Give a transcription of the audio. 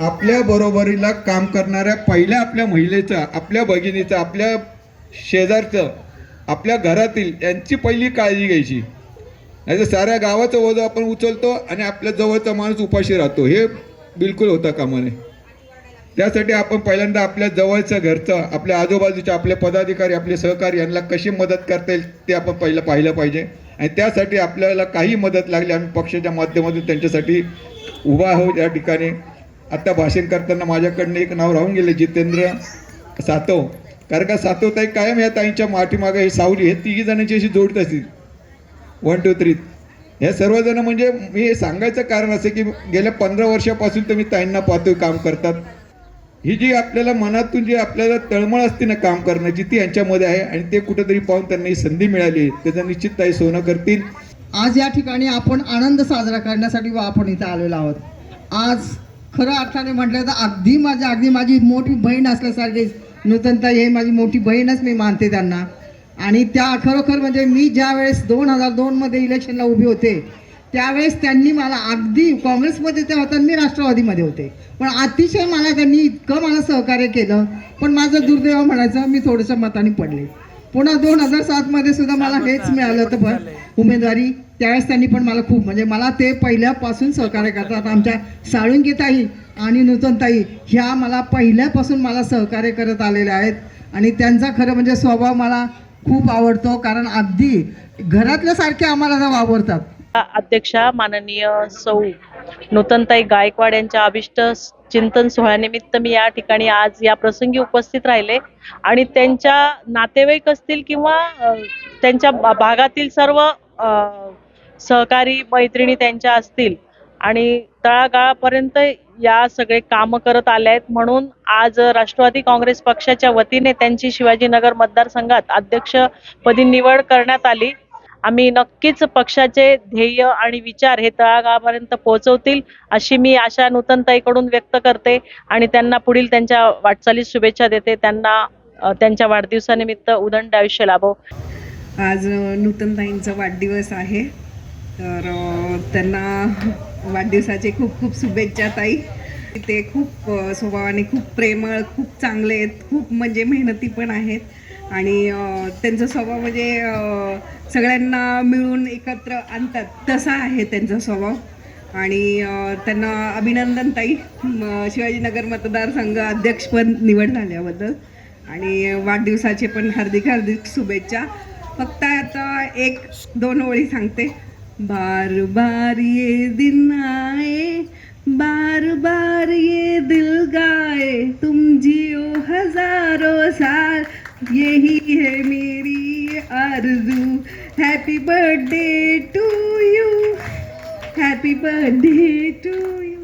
आपल्या बरोबरीला काम करणाऱ्या पहिल्या आपल्या महिलेचा आपल्या भगिनीचं आपल्या शेजारचं आपल्या घरातील यांची पहिली काळजी घ्यायची. नाही तर साऱ्या गावाचं ओझं आपण उचलतो आणि आपल्या जवळचा माणूस उपाशी राहतो. हे बिलकुल होता कामा नये त्यासाठी आपण पहिल्यांदा आपल्या जवळचं घरचं आपल्या आजूबाजूच्या आपले पदाधिकारी आपले सहकारी यांना कशी मदत करता येईल ते आपण पहिलं पाहिलं पाहिजे. आणि त्यासाठी आपल्याला काही मदत लागली आम्ही पक्षाच्या माध्यमातून त्यांच्यासाठी उभा आहोत या ठिकाणी. आत्ता भाषण करताना माझ्याकडनं एक नाव राहून गेले जितेंद्र सातव. कारण का सातव ताई कायम या ताईंच्या माठीमागं हे सावली हे तिघी जणांची अशी जोडत असतील. वन टू थ्री हे सर्वजण म्हणजे मी हे सांगायचं कारण असं की गेल्या पंधरा वर्षापासून तुम्ही ताईंना पाहतोय काम करतात. ही जी आपल्याला मनातून जी आपल्याला तळमळ असते ना काम करण्याची ती यांच्यामध्ये आहे आणि ते कुठेतरी पाहून त्यांना ही संधी मिळाली त्याचं निश्चित ताई सोनं करतील. आज या ठिकाणी आपण आनंद साजरा करण्यासाठी व आपण इथं आलेलो आहोत. आज खरं अर्थाने म्हटलं तर अगदी माझ्या अगदी माझी मोठी बहीण असल्यासारखी नूतनताई हे माझी मोठी बहीणच मी मानते त्यांना. आणि त्या खरोखर म्हणजे मी ज्या वेळेस दोन हजार दोनमध्ये इलेक्शनला उभे होते त्यावेळेस त्यांनी मला अगदी काँग्रेसमध्ये ते होता मी राष्ट्रवादीमध्ये होते. पण अतिशय मला त्यांनी इतकं मला सहकार्य केलं पण माझं दुर्दैव म्हणायचं मी थोडंसं मताने पडले. पुन्हा दोन हजार सातमध्ये सुद्धा मला हेच मिळालं होतं पण उमेदवारी त्यावेळेस त्यांनी पण मला खूप म्हणजे मला ते पहिल्यापासून सहकार्य करतात. आमच्या साळुंकीताई आणि नूतनताई ह्या मला पहिल्यापासून मला सहकार्य करत आलेल्या आहेत. आणि त्यांचा खरं म्हणजे स्वभाव मला खूप आवडतो कारण अगदी घरातल्यासारखे आम्हाला वावरतात. अध्यक्षा माननीय सौ नूतनताई गायकवाड यांच्या अभिष्ट चिंतन सोहळ्यानिमित्त मी या ठिकाणी आज या प्रसंगी उपस्थित राहिले. आणि त्यांच्या नातेवाईक असतील किंवा त्यांच्या भागातील सर्व सहकारी मैत्रिणी त्यांच्या असतील आणि तळागाळापर्यंत या सगळे कामं करत आले आहेत म्हणून आज राष्ट्रवादी काँग्रेस पक्षाच्या वतीने त्यांची शिवाजीनगर मतदारसंघात अध्यक्षपदी निवड करण्यात आली. आम्ही नक्कीच पक्षाचे ध्येय आणि विचार हे तळागाळापर्यंत पोहोचवतील अशी मी आशा नूतनताईकडून व्यक्त करते आणि त्यांना पुढील त्यांच्या वाटचालीस शुभेच्छा देते. त्यांना त्यांच्या वाढदिवसानिमित्त उदंड आयुष्य लाभो. आज नूतनताईंचा वाढदिवस आहे. तर त्यांना वाढदिवसाचे खूप खूप शुभेच्छा ताई. ते खूप स्वभावाने खूप प्रेमळ खूप चांगले आहेत खूप म्हणजे मेहनती पण आहेत. आणि त्यांचा स्वभाव म्हणजे सगळ्यांना मिळून एकत्र आणतात तसा आहे त्यांचा स्वभाव. आणि त्यांना अभिनंदन ताई. शिवाजीनगर मतदारसंघ अध्यक्षपद निवड झाल्याबद्दल. आणि वाढदिवसाचे पण हार्दिक हार्दिक शुभेच्छा. फक्त आता एक दोन ओळी सांगते. बार बार ये दिन आए, बार बार ये दिल गाए। तुम जियो हज़ारों साल, यही है मेरी आरज़ू। Happy birthday to you happy birthday to you